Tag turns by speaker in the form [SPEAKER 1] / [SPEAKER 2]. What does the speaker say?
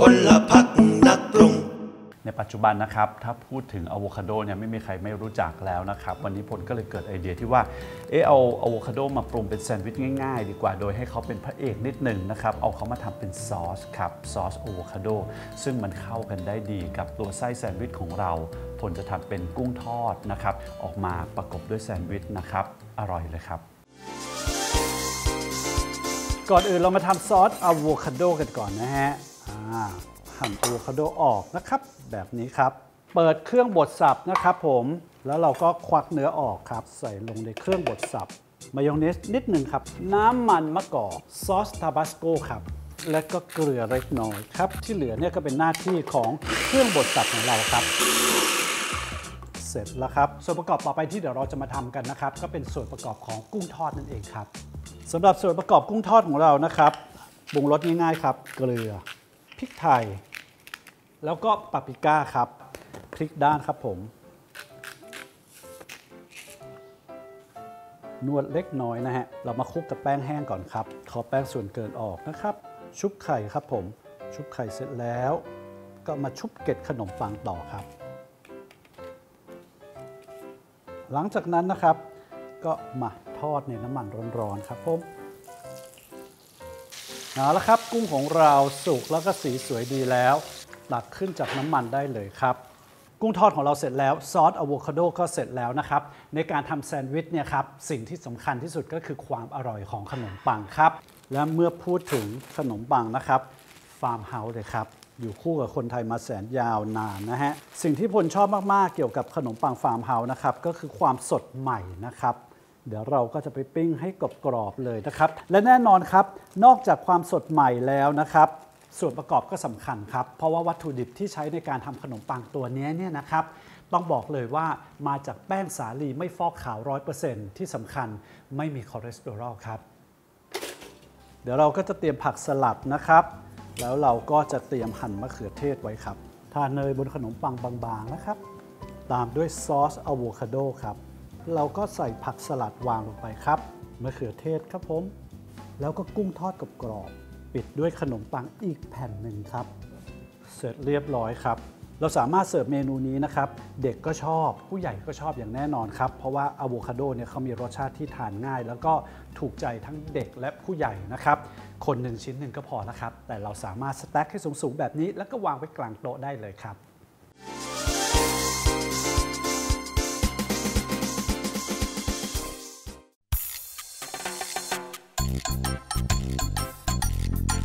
[SPEAKER 1] พลพักนักปรุง
[SPEAKER 2] ในปัจจุบันนะครับถ้าพูดถึงอะโวคาโดเนี่ยไม่มีใครไม่รู้จักแล้วนะครับวันนี้พลก็เลยเกิดไอเดียที่ว่าเออเอาอะโวคาโดมาปรุงเป็นแซนด์วิชง่ายๆ ดีกว่าโดยให้เขาเป็นพระเอกนิดหนึ่งนะครับเอาเขามาทำเป็นซอสครับซอสอะโวคาโดซึ่งมันเข้ากันได้ดีกับตัวไส้แซนด์วิชของเราผลจะทำเป็นกุ้งทอดนะครับออกมาประกบด้วยแซนด์วิชนะครับอร่อยเลยครับก่อนอื่นเรามาทำซอสอะโวคาโดกันก่อนนะฮะ หั่นอะโวคาโดออกนะครับ แบบนี้ครับ เปิดเครื่องบดสับนะครับผมแล้วเราก็ควักเนื้อออกครับ ใส่ลงในเครื่องบดสับมายองเนสนิดหนึ่งครับ น้ำมันมะกอกซอสทาบาสโกครับ และก็เกลือเล็กน้อยครับ ที่เหลือเนี่ยก็เป็นหน้าที่ของเครื่องบดสับของเราครับ เสร็จแล้วครับ ส่วนประกอบต่อไปที่เดี๋ยวเราจะมาทำกันนะครับ ก็เป็นส่วนประกอบของกุ้งทอดนั่นเองครับสำหรับส่วนประกอบกุ้งทอดของเรานะครับปรุงรสง่ายๆครับ เกลือ พริกไทย แล้วก็ปาปริก้าครับพริกด้านครับผม นวดเล็กน้อยนะฮะ เรามาคลุกกับแป้งแห้งก่อนครับ ขอแป้งส่วนเกินออกนะครับ ชุบไข่ครับผม ชุบไข่เสร็จแล้ว ก็มาชุบเกล็ดขนมปังต่อครับ หลังจากนั้นนะครับ ก็มาทอดในน้ำมันร้อนๆครับผม เอาละครับ กุ้งของเราสุกแล้วก็สีสวยดีแล้วตักขึ้นจากน้ำมันได้เลยครับ กุ้งทอดของเราเสร็จแล้วซอสอะโวคาโดก็เสร็จแล้วนะครับ ในการทำแซนด์วิชเนี่ยครับสิ่งที่สำคัญที่สุดก็คือความอร่อยของขนมปังครับ และเมื่อพูดถึงขนมปังนะครับฟาร์มเฮาส์เลยครับอยู่คู่กับคนไทยมาแสนยาวนานนะฮะ สิ่งที่พลชอบมาก ๆ เกี่ยวกับขนมปังฟาร์มเฮาส์นะครับ ก็คือความสดใหม่นะครับ เดี๋ยวเราก็จะไปปิ้งให้กรอบๆเลยนะครับ และแน่นอนครับ นอกจากความสดใหม่แล้วนะครับส่วนประกอบก็สำคัญครับ เพราะว่าวัตถุดิบที่ใช้ในการทำขนมปังตัวนี้เนี่ยนะครับ ต้องบอกเลยว่ามาจากแป้งสาลีไม่ฟอกขาว 100%ที่สำคัญไม่มีคอเลสเตอรอลครับ เดี๋ยวเราก็จะเตรียมผักสลัดนะครับ แล้วเราก็จะเตรียมหั่นมะเขือเทศไว้ครับ ทาเนยบนขนมปังบางๆนะครับ ตามด้วยซอสอะโวคาโดครับ เราก็ใส่ผักสลัดวางลงไปครับมะเขือเทศครับผม แล้วก็กุ้งทอดกับกรอบ ปิดด้วยขนมปังอีกแผ่นหนึ่งครับ เสร็จเรียบร้อยครับ เราสามารถเสิร์ฟเมนูนี้นะครับ เด็กก็ชอบผู้ใหญ่ก็ชอบอย่างแน่นอนครับ เพราะว่าอะโวคาโดเนี่ยเขามีรสชาติที่ทานง่าย แล้วก็ถูกใจทั้งเด็กและผู้ใหญ่นะครับ คนหนึ่งชิ้นหนึ่งก็พอนะครับ แต่เราสามารถสแต็กให้สูงๆแบบนี้ แล้วก็วางไว้กลางโต๊ะได้เลยครับ Thank you.